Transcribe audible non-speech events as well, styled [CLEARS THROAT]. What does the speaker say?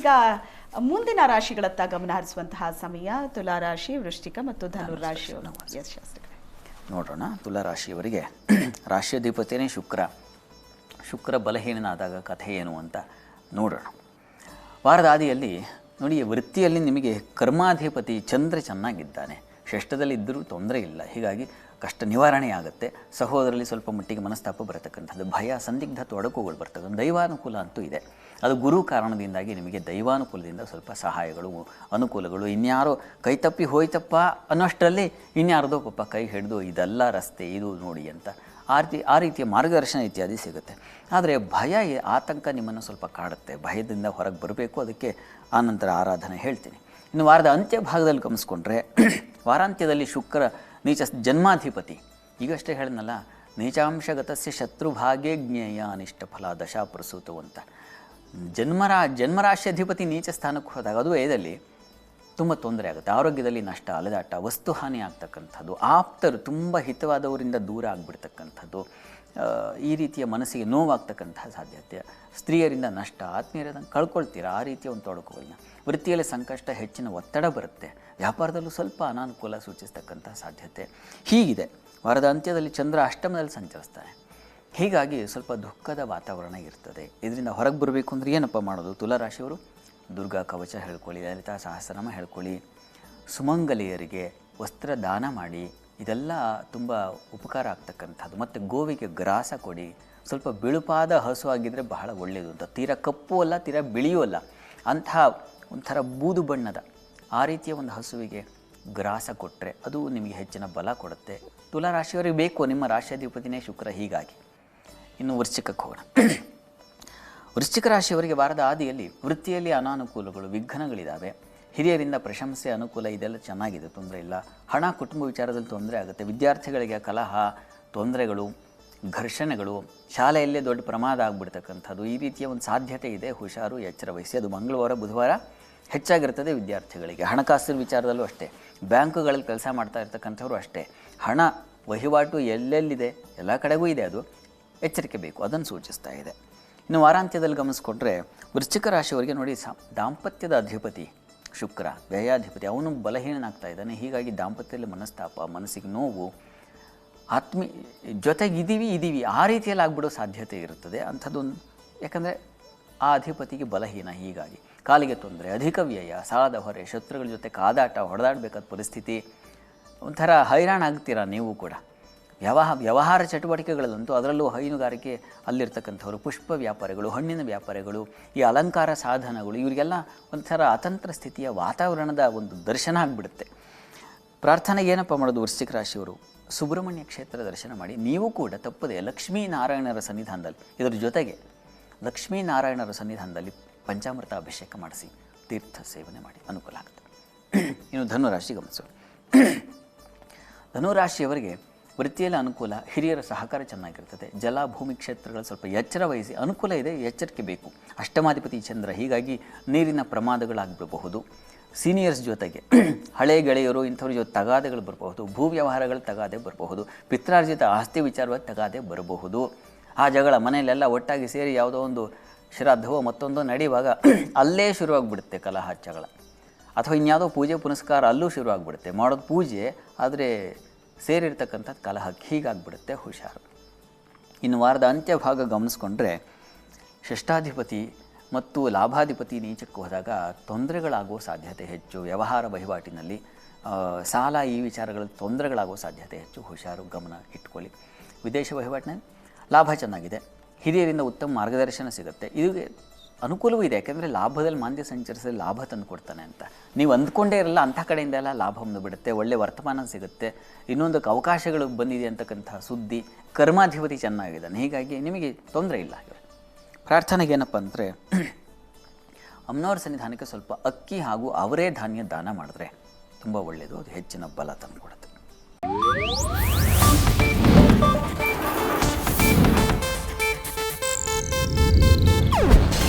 ಈಗ ಮುಂದಿನ ರಾಶಿಗಳತ್ತ ಗಮನ ಹರಿಸುವಂತಹ ಸಮಯ ತುಲಾ ರಾಶಿ ವೃಶ್ಚಿಕ ಮತ್ತು ಧನು ರಾಶಿಯವರು ಎಸ್ ಶಾಸ್ತ್ರಿಗಳೇ ನೋಡೋಣ ತುಲಾ ರಾಶಿಯವರಿಗೆ ರಾಶಿಯಧಿಪತಿಯೇ ಶುಕ್ರ. ಶುಕ್ರ ಬಲಹೀನನಾದಾಗ ಕಥೆ ಏನು ಅಂತ ನೋಡೋಣ. ವಾರದ ಆದಿಯಲ್ಲಿ ನೋಡಿ ವೃತ್ತಿಯಲ್ಲಿ ನಿಮಗೆ ಕರ್ಮಾಧಿಪತಿ ಚಂದ್ರ ಚೆನ್ನಾಗಿದ್ದಾನೆ. ಷಷ್ಠದಲ್ಲಿ ಇದ್ದರೂ ತೊಂದರೆ ಇಲ್ಲ. ಹೀಗಾಗಿ ಕಷ್ಟ ನಿವಾರಣೆ ಆಗುತ್ತೆ. ಸಹೋದರಲ್ಲಿ ಸ್ವಲ್ಪ ಮಟ್ಟಿಗೆ ಮನಸ್ತಾಪ ಬರತಕ್ಕಂಥದ್ದು ಭಯ ಸಂದಿಗ್ಧ ತೊಡಕುಗಳು ಬರ್ತಕ್ಕಂಥ ದೈವಾನುಕೂಲ ಅಂತೂ ಇದೆ. ಅದು ಗುರು ಕಾರಣದಿಂದಾಗಿ ನಿಮಗೆ ದೈವಾನುಕೂಲದಿಂದ ಸ್ವಲ್ಪ ಸಹಾಯಗಳು, ಅನುಕೂಲಗಳು. ಇನ್ಯಾರೋ ಕೈ ತಪ್ಪಿ ಹೋಯ್ತಪ್ಪ ಅನ್ನೋಷ್ಟರಲ್ಲಿ ಇನ್ಯಾರ್ದೋ ಪಾಪ ಕೈ ಹಿಡಿದು ಇದೆಲ್ಲ ರಸ್ತೆ, ಇದು ನೋಡಿ ಅಂತ ಆ ರೀತಿ, ಆ ರೀತಿಯ ಮಾರ್ಗದರ್ಶನ ಇತ್ಯಾದಿ ಸಿಗುತ್ತೆ. ಆದರೆ ಭಯ, ಆತಂಕ ನಿಮ್ಮನ್ನು ಸ್ವಲ್ಪ ಕಾಡುತ್ತೆ. ಭಯದಿಂದ ಹೊರಗೆ ಬರಬೇಕು. ಅದಕ್ಕೆ ಆನಂತರ ಆರಾಧನೆ ಹೇಳ್ತೀನಿ. ಇನ್ನು ವಾರದ ಅಂತ್ಯ ಭಾಗದಲ್ಲಿ ಗಮನಿಸ್ಕೊಂಡ್ರೆ [CLEARS THROAT] ವಾರಾಂತ್ಯದಲ್ಲಿ ಶುಕ್ರ ನೀಚ ಜನ್ಮಾಧಿಪತಿ. ಈಗಷ್ಟೇ ಹೇಳಿದ್ನಲ್ಲ, ನೀಚಾಂಶಗತಸ್ಯ ಶತ್ರುಭಾಗ್ಯ ಜ್ಞೇಯ ಅನಿಷ್ಟ ಫಲ ದಶಾ ಅಂತ ಜನ್ಮರಾ ಜನ್ಮರಾಶಿ ಅಧಿಪತಿ ನೀಚ ಸ್ಥಾನಕ್ಕೆ ಹೋದಾಗ ಅದು ವೇದಲ್ಲಿ ತುಂಬ ತೊಂದರೆ ಆಗುತ್ತೆ. ಆರೋಗ್ಯದಲ್ಲಿ ನಷ್ಟ, ಅಲೆದಾಟ, ವಸ್ತು ಹಾನಿ ಆಗ್ತಕ್ಕಂಥದ್ದು, ಆಪ್ತರು ತುಂಬ ಹಿತವಾದವರಿಂದ ದೂರ ಆಗಿಬಿಡ್ತಕ್ಕಂಥದ್ದು ಈ ರೀತಿಯ ಮನಸ್ಸಿಗೆ ನೋವಾಗ್ತಕ್ಕಂತಹ ಸಾಧ್ಯತೆ. ಸ್ತ್ರೀಯರಿಂದ ನಷ್ಟ, ಆತ್ಮೀಯರನ್ನು ಕಳ್ಕೊಳ್ತೀರಾ, ಆ ರೀತಿಯ ಒಂದು ತೊಡಕುಗಳನ್ನ. ವೃತ್ತಿಯಲ್ಲಿ ಸಂಕಷ್ಟ, ಹೆಚ್ಚಿನ ಒತ್ತಡ ಬರುತ್ತೆ. ವ್ಯಾಪಾರದಲ್ಲೂ ಸ್ವಲ್ಪ ಅನಾನುಕೂಲ ಸೂಚಿಸ್ತಕ್ಕಂಥ ಸಾಧ್ಯತೆ. ಹೀಗಿದೆ. ವಾರದ ಅಂತ್ಯದಲ್ಲಿ ಚಂದ್ರ ಅಷ್ಟಮದಲ್ಲಿ ಸಂಚರಿಸ್ತಾನೆ. ಹೀಗಾಗಿ ಸ್ವಲ್ಪ ದುಃಖದ ವಾತಾವರಣ ಇರ್ತದೆ. ಇದರಿಂದ ಹೊರಗೆ ಬರಬೇಕು ಅಂದರೆ ಏನಪ್ಪ ಮಾಡೋದು? ತುಲಾರಾಶಿಯವರು ದುರ್ಗಾ ಕವಚ ಹೇಳ್ಕೊಳ್ಳಿ, ಲಲಿತಾ ಸಹಸ್ರನಾಮ ಹೇಳ್ಕೊಳ್ಳಿ, ಸುಮಂಗಲಿಯರಿಗೆ ವಸ್ತ್ರ ದಾನ ಮಾಡಿ, ಇದೆಲ್ಲ ತುಂಬ ಉಪಕಾರ ಆಗ್ತಕ್ಕಂಥದ್ದು. ಮತ್ತು ಗೋವಿಗೆ ಗ್ರಾಸ ಕೊಡಿ, ಸ್ವಲ್ಪ ಬಿಳುಪಾದ ಹಸು ಆಗಿದ್ದರೆ ಬಹಳ ಒಳ್ಳೆಯದು ಅಂತ. ತೀರಾ ಕಪ್ಪು ಅಲ್ಲ, ತೀರಾ ಬಿಳಿಯೂ ಅಲ್ಲ. ಅಂತಹ ಒಂಥರ ಬೂದು ಬಣ್ಣದ ಆ ರೀತಿಯ ಒಂದು ಹಸುವಿಗೆ ಗ್ರಾಸ ಕೊಟ್ಟರೆ ಅದು ನಿಮಗೆ ಹೆಚ್ಚಿನ ಬಲ ಕೊಡುತ್ತೆ. ತುಲಾ ರಾಶಿಯವರಿಗೆ ಬೇಕು, ನಿಮ್ಮ ರಾಶಿಯಾಧಿಪತಿನೇ ಶುಕ್ರ ಹೀಗಾಗಿ. ಇನ್ನು ವೃಶ್ಚಿಕಕ್ಕೆ ಹೋಗೋಣ ವೃಶ್ಚಿಕ ರಾಶಿಯವರಿಗೆ ವಾರದ ಆದಿಯಲ್ಲಿ ವೃತ್ತಿಯಲ್ಲಿ ಅನಾನುಕೂಲಗಳು ವಿಘ್ನಗಳಿದ್ದಾವೆ ಹಿರಿಯರಿಂದ ಪ್ರಶಂಸೆ, ಅನುಕೂಲ ಇದೆಲ್ಲ ಚೆನ್ನಾಗಿದೆ, ತೊಂದರೆ ಇಲ್ಲ. ಹಣ, ಕುಟುಂಬ ವಿಚಾರದಲ್ಲಿ ತೊಂದರೆ ಆಗುತ್ತೆ. ವಿದ್ಯಾರ್ಥಿಗಳಿಗೆ ಕಲಹ, ತೊಂದರೆಗಳು, ಘರ್ಷಣೆಗಳು, ಶಾಲೆಯಲ್ಲೇ ದೊಡ್ಡ ಪ್ರಮಾದ ಆಗ್ಬಿಡ್ತಕ್ಕಂಥದ್ದು. ಈ ರೀತಿಯ ಒಂದು ಸಾಧ್ಯತೆ ಇದೆ. ಹುಷಾರು, ಎಚ್ಚರ ವಹಿಸಿ. ಅದು ಮಂಗಳವಾರ, ಬುಧವಾರ ಹೆಚ್ಚಾಗಿರ್ತದೆ ವಿದ್ಯಾರ್ಥಿಗಳಿಗೆ. ಹಣಕಾಸಿನ ವಿಚಾರದಲ್ಲೂ ಅಷ್ಟೇ. ಬ್ಯಾಂಕುಗಳಲ್ಲಿ ಕೆಲಸ ಮಾಡ್ತಾ ಇರ್ತಕ್ಕಂಥವ್ರು ಅಷ್ಟೇ. ಹಣ ವಹಿವಾಟು ಎಲ್ಲೆಲ್ಲಿದೆ? ಎಲ್ಲ ಕಡೆಗೂ ಇದೆ ಅದು. ಎಚ್ಚರಿಕೆ ಬೇಕು, ಅದನ್ನು ಸೂಚಿಸ್ತಾ ಇದೆ. ಇನ್ನು ವಾರಾಂತ್ಯದಲ್ಲಿ ಗಮನಿಸ್ಕೊಂಡ್ರೆ ವೃಶ್ಚಿಕ ರಾಶಿಯವರಿಗೆ ನೋಡಿ ಸಾ, ದಾಂಪತ್ಯದ ಅಧಿಪತಿ ಶುಕ್ರ, ವ್ಯಯಾಧಿಪತಿ, ಅವನು ಬಲಹೀನನಾಗ್ತಾ ಇದ್ದಾನೆ. ಹೀಗಾಗಿ ದಾಂಪತ್ಯದಲ್ಲಿ ಮನಸ್ತಾಪ, ಮನಸ್ಸಿಗೆ ನೋವು, ಆತ್ಮಿ, ಜೊತೆಗೆ ಇದ್ದೀವಿ ಆ ರೀತಿಯಲ್ಲಿ ಆಗ್ಬಿಡೋ ಸಾಧ್ಯತೆ ಇರುತ್ತದೆ. ಅಂಥದ್ದೊಂದು, ಯಾಕಂದರೆ ಆ ಅಧಿಪತಿಗೆ ಬಲಹೀನ, ಹೀಗಾಗಿ ಕಾಲಿಗೆ ತೊಂದರೆ, ಅಧಿಕ ವ್ಯಯ, ಸಾಲದ ಹೊರೆ, ಶತ್ರುಗಳ ಜೊತೆ ಕಾದಾಟ, ಹೊಡೆದಾಡಬೇಕಾದ ಪರಿಸ್ಥಿತಿ, ಒಂಥರ ಹೈರಾಣ ಆಗ್ತೀರಾ ನೀವು ಕೂಡ? ವ್ಯವಹಾರ ವ್ಯವಹಾರ ಚಟುವಟಿಕೆಗಳಲ್ಲಂತೂ ಅದರಲ್ಲೂ ಹೈನುಗಾರಿಕೆ ಅಲ್ಲಿರ್ತಕ್ಕಂಥವ್ರು, ಪುಷ್ಪ ವ್ಯಾಪಾರಿಗಳು, ಹಣ್ಣಿನ ವ್ಯಾಪಾರಿಗಳು, ಈ ಅಲಂಕಾರ ಸಾಧನಗಳು, ಇವರಿಗೆಲ್ಲ ಒಂಥರ ಅತಂತ್ರ ಸ್ಥಿತಿಯ ವಾತಾವರಣದ ಒಂದು ದರ್ಶನ ಆಗಿಬಿಡುತ್ತೆ. ಪ್ರಾರ್ಥನೆ ಏನಪ್ಪ ಮಾಡೋದು ವೃಶ್ಚಿಕ ರಾಶಿಯವರು? ಸುಬ್ರಹ್ಮಣ್ಯ ಕ್ಷೇತ್ರ ದರ್ಶನ ಮಾಡಿ. ನೀವು ಕೂಡ ತಪ್ಪದೆ ಲಕ್ಷ್ಮೀನಾರಾಯಣರ ಸನ್ನಿಧಾನದಲ್ಲಿ, ಇದರ ಜೊತೆಗೆ ಲಕ್ಷ್ಮೀನಾರಾಯಣರ ಸನ್ನಿಧಾನದಲ್ಲಿ ಪಂಚಾಮೃತ ಅಭಿಷೇಕ ಮಾಡಿಸಿ, ತೀರ್ಥ ಸೇವನೆ ಮಾಡಿ, ಅನುಕೂಲ ಆಗುತ್ತೆ ಇನ್ನು ಧನುರಾಶಿ ಗಮನಿಸೋಣ. ಧನುರಾಶಿಯವರಿಗೆ ವೃತ್ತಿಯಲ್ಲಿ ಅನುಕೂಲ, ಹಿರಿಯರ ಸಹಕಾರ ಚೆನ್ನಾಗಿರ್ತದೆ. ಜಲ ಭೂಮಿ ಕ್ಷೇತ್ರಗಳು ಸ್ವಲ್ಪ ಎಚ್ಚರ ವಹಿಸಿ, ಅನುಕೂಲ ಇದೆ, ಎಚ್ಚರಿಕೆ ಬೇಕು. ಅಷ್ಟಮಾಧಿಪತಿ ಚಂದ್ರ, ಹೀಗಾಗಿ ನೀರಿನ ಪ್ರಮಾದಗಳಾಗಬಹುದು ಸೀನಿಯರ್ಸ್ ಜೊತೆಗೆ [CLEARS THROAT] ಹಳೆ ಗೆಳೆಯರು, ಇಂಥವ್ರ ಜೊತೆ ತಗಾದೆಗಳು ಬರಬಹುದು. ಭೂ ವ್ಯವಹಾರಗಳು ತಗಾದೆ ಬರಬಹುದು. ಪಿತ್ರಾರ್ಜಿತ ಆಸ್ತಿ ವಿಚಾರವಾಗಿ ತಗಾದೆ ಬರಬಹುದು. ಆ ಜಗಳ ಮನೆಯಲ್ಲೆಲ್ಲ ಒಟ್ಟಾಗಿ ಸೇರಿ ಯಾವುದೋ ಒಂದು ಶ್ರಾದ್ದವೋ ಮತ್ತೊಂದೋ ನಡೆಯುವಾಗ [CLEARS THROAT] ಅಲ್ಲೇ ಶುರುವಾಗಿಬಿಡುತ್ತೆ ಕಲಹ ಜಗಳ ಅಥವಾ ಇನ್ಯಾವುದೋ ಪೂಜೆ ಪುನಸ್ಕಾರ ಅಲ್ಲೂ ಶುರುವಾಗಿಬಿಡುತ್ತೆ. ಮಾಡೋದು ಪೂಜೆ, ಆದರೆ ಸೇರಿರ್ತಕ್ಕಂಥದ್ದು ಕಲಹಕ್ಕೆ ಹೀಗಾಗ್ಬಿಡುತ್ತೆ ಹುಷಾರು. ಇನ್ನು ವಾರದ ಅಂತ್ಯ ಭಾಗ ಗಮನಿಸ್ಕೊಂಡ್ರೆ ಷಷ್ಠಾಧಿಪತಿ ಮತ್ತು ಲಾಭಾಧಿಪತಿ ನೀಚಕ್ಕೆ ಹೋದಾಗ ತೊಂದರೆಗಳಾಗುವ ಸಾಧ್ಯತೆ ಹೆಚ್ಚು, ವ್ಯವಹಾರ ವಹಿವಾಟಿನಲ್ಲಿ ಸಾಲ ಈ ವಿಚಾರಗಳಲ್ಲಿ ತೊಂದರೆಗಳಾಗುವ ಸಾಧ್ಯತೆ ಹೆಚ್ಚು, ಹುಷಾರು ಗಮನ ಇಟ್ಕೊಳ್ಳಿ. ವಿದೇಶ ವಹಿವಾಟಿನಲ್ಲಿ ಲಾಭ ಚೆನ್ನಾಗಿದೆ. ಹಿರಿಯರಿಂದ ಉತ್ತಮ ಮಾರ್ಗದರ್ಶನ ಸಿಗುತ್ತೆ. ಇದು ಅನುಕೂಲವೂ ಇದೆ. ಯಾಕೆಂದರೆ ಲಾಭದಲ್ಲಿ ಮಾಂದ್ಯ ಸಂಚರಿಸಿದ್ರೆ ಲಾಭ ತಂದು ಕೊಡ್ತಾನೆ ಅಂತ. ನೀವು ಅಂದ್ಕೊಂಡೇ ಇರಲ್ಲ, ಅಂಥ ಕಡೆಯಿಂದ ಎಲ್ಲ ಲಾಭ ಬಂದುಬಿಡುತ್ತೆ ಒಳ್ಳೆ ವರ್ತಮಾನ ಸಿಗುತ್ತೆ. ಇನ್ನೊಂದಕ್ಕೆ ಅವಕಾಶಗಳು ಬಂದಿದೆ ಅಂತಕ್ಕಂಥ ಸುದ್ದಿ, ಕರ್ಮಾಧಿಪತಿ ಚೆನ್ನಾಗಿದ್ದಾನೆ. ಹೀಗಾಗಿ ನಿಮಗೆ ತೊಂದರೆ ಇಲ್ಲ ಪ್ರಾರ್ಥನೆಗೆ ಏನಪ್ಪ ಅಂದರೆ ಅಮ್ಮನವ್ರ ಸನ್ನಿಧಾನಕ್ಕೆ ಸ್ವಲ್ಪ ಅಕ್ಕಿ ಹಾಗೂ ಅವರೇ ಧಾನ್ಯ ದಾನ ಮಾಡಿದ್ರೆ ತುಂಬ ಒಳ್ಳೆಯದು ಅದು ಹೆಚ್ಚಿನ ಬಲ ತಂದುಕೊಡುತ್ತೆ